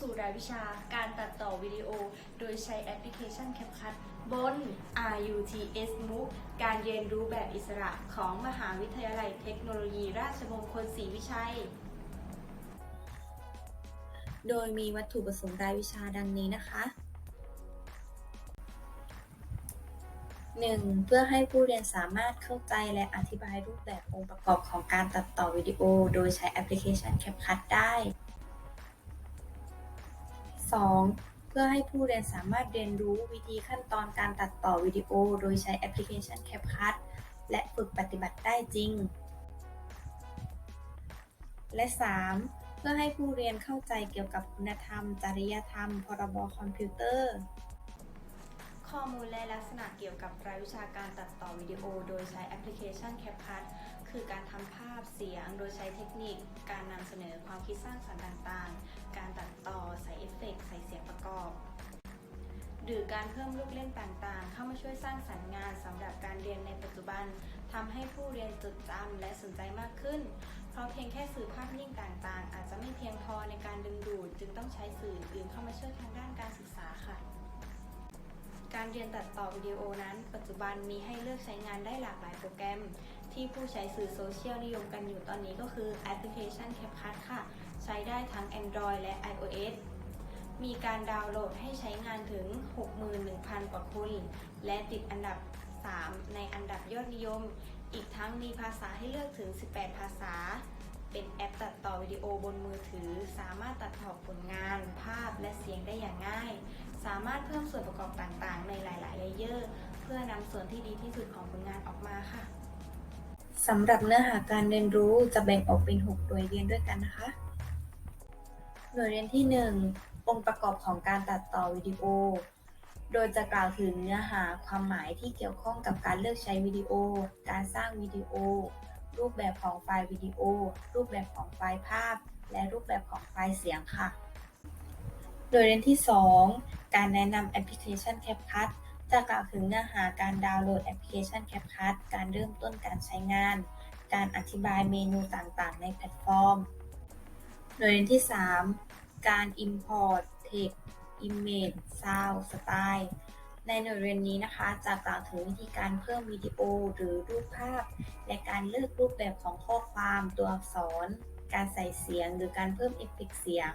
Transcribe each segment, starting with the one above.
สู่รายวิชาการตัดต่อวิดีโอ โดยใช้แอปพลิเคชัน CapCut บน RUTS MOOC การเรียนรู้แบบอิสระของมหาวิทยาลัยเทคโนโลยีราชมงคลศรีวิชัย โดยมีวัตถุประสงค์รายวิชาดังนี้นะคะ 1. เพื่อให้ผู้เรียนสามารถเข้าใจและอธิบายรูปแบบองค์ประกอบของการตัดต่อวิดีโอ โดยใช้แอปพลิเคชัน CapCut ได้ 2. เพื่อให้ผู้เรียนสามารถเรียนรู้วิธีขั้นตอนการตัดต่อวิดีโอ โดยใช้แอปพลิเคชัน CapCut และฝึกปฏิบัติได้จริง และ 3. เพื่อให้ผู้เรียนเข้าใจเกี่ยวกับคุณธรรม จริยธรรม พรบคอมพิวเตอร์ ข้อมูลและลักษณะเกี่ยวกับรายวิชาการตัดต่อวิดีโอ โดยใช้แอปพลิเคชัน CapCut คือการทำภาพเสียง โดยใช้เทคนิค การนำเสนอความคิดสร้างสรรค์ต่างๆ การตัดต่อใส่เอฟเฟกต์ใส่เสียงประกอบ หรือการเพิ่มลูกเล่นต่างๆ เข้ามาช่วยสร้างสรรค์งานสำหรับการเรียนในปัจจุบันทำให้ผู้เรียนจดจำและสนใจมากขึ้น เพราะเพียงแค่สื่อภาพนิ่งต่างๆ อาจจะไม่เพียงพอในการดึงดูด จึงต้องใช้สื่ออื่นเข้ามาช่วยทางด้านการศึกษาค่ะ การเรียนตัดต่อวิดีโอนั้น ปัจจุบันมีให้เลือกใช้งานได้หลากหลายโปรแกรม ที่ผู้ใช้สื่อโซเชียลนิยมกันอยู่ตอนนี้ก็คือแอปพลิเคชัน CapCut ค่ะ ใช้ได้ทั้ง Android และ iOS มีการดาวน์โหลดให้ใช้งานถึง 61,000 กว่าคนและติดอันดับ 3 ในอันดับยอดนิยม อีกทั้งมีภาษาให้เลือกถึง 18 ภาษา เป็นแอปตัดต่อวิดีโอบนมือถือ สามารถตัดต่อผลงาน ภาพและเสียงได้อย่างง่าย สามารถเพิ่มส่วนประกอบต่างๆ ในหลาย ๆ เลเยอร์ เพื่อนำส่วนที่ดีที่สุดของผลงานออกมาค่ะสำหรับเนื้อหาการเรียนรู้จะแบ่งออกเป็น 6 หน่วยเรียนด้วยกันนะคะ หน่วยเรียนที่ 1 องค์ประกอบของการตัดต่อวิดีโอ โดยจะกล่าวถึงเนื้อหาความหมายที่เกี่ยวข้องกับการเลือกใช้วิดีโอ การสร้างวิดีโอ รูปแบบของไฟล์วิดีโอ รูปแบบของไฟล์ภาพ และรูปแบบของไฟล์เสียงค่ะโดยเรียนที่ 2 การแนะนำแอปพลิเคชัน CapCut จะกล่าวถึงเนื้อหาการดาวน์โหลดแอปพลิเคชัน CapCut การเริ่มต้นการใช้งาน การอธิบายเมนูต่างๆ ในแพลตฟอร์ม โดยเรียนที่ 3 การ Import Text Image Sound Style ในหน่วยเรียนนี้นะคะจะกล่าวถึงวิธีการเพิ่มวิดีโอหรือรูปภาพ และการเลือกรูปแบบของข้อความตัวอักษร การใส่เสียงหรือการเพิ่มเอฟเฟกต์เสียง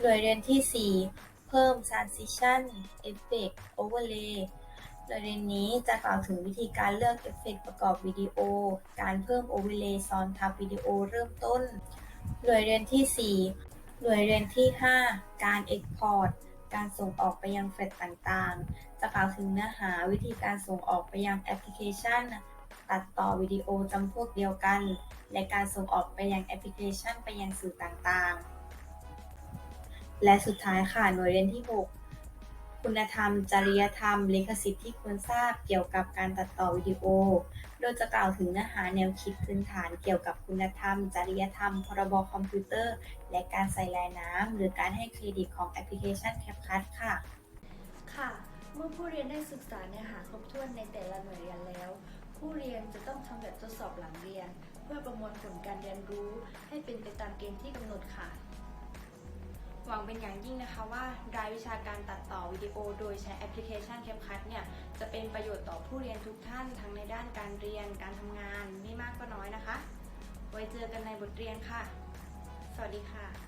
หน่วยเรียนที่ 4 เพิ่ม Transition Effect Overlay โดยเรียนนี้จะกล่าวถึงวิธีการเลือกเอฟเฟกต์ประกอบวิดีโอ การเพิ่ม Overlay ซ้อนทับวิดีโอเริ่มต้น หน่วยเรียนที่ 4 หน่วยเรียนที่ 5 การ Export การส่งออกไปยังแฟลชต่างๆ จะกล่าวถึงเนื้อหาวิธีการส่งออกไปยังแอปพลิเคชัน ตัดต่อวิดีโอจำพวกเดียวกัน และการส่งออกไปยังแอปพลิเคชันไปยังสื่อต่างๆ และสุดท้ายค่ะหน่วยเรียนที่ 6 คุณธรรม จริยธรรมลิขสิทธิ์ที่ควรทราบเกี่ยวกับการตัดต่อวิดีโอ โดยจะกล่าวถึงเนื้อหาแนวคิดพื้นฐานเกี่ยวกับคุณธรรม จริยธรรม พรบคอมพิวเตอร์ และการใส่ลายน้ำ หรือการให้เครดิตของแอปพลิเคชัน CapCut ค่ะ ค่ะ เมื่อผู้เรียนได้ศึกษาเนื้อหาครบถ้วนในแต่ละหน่วยเรียนแล้ว ผู้เรียนจะต้องทำแบบทดสอบหลังเรียน เพื่อประมวลผลการเรียนรู้ให้เป็นไปตามเกณฑ์ที่กำหนดค่ะ หวังเป็นอย่างยิ่งนะคะว่ารายวิชาการตัดต่อวิดีโอ โดยใช้แอปพลิเคชัน CapCut เนี่ยจะเป็นประโยชน์ต่อผู้เรียนทุกท่านทั้งในด้านการเรียนการทำงานไม่มากก็น้อยนะคะ ไว้เจอกันในบทเรียนค่ะ สวัสดีค่ะ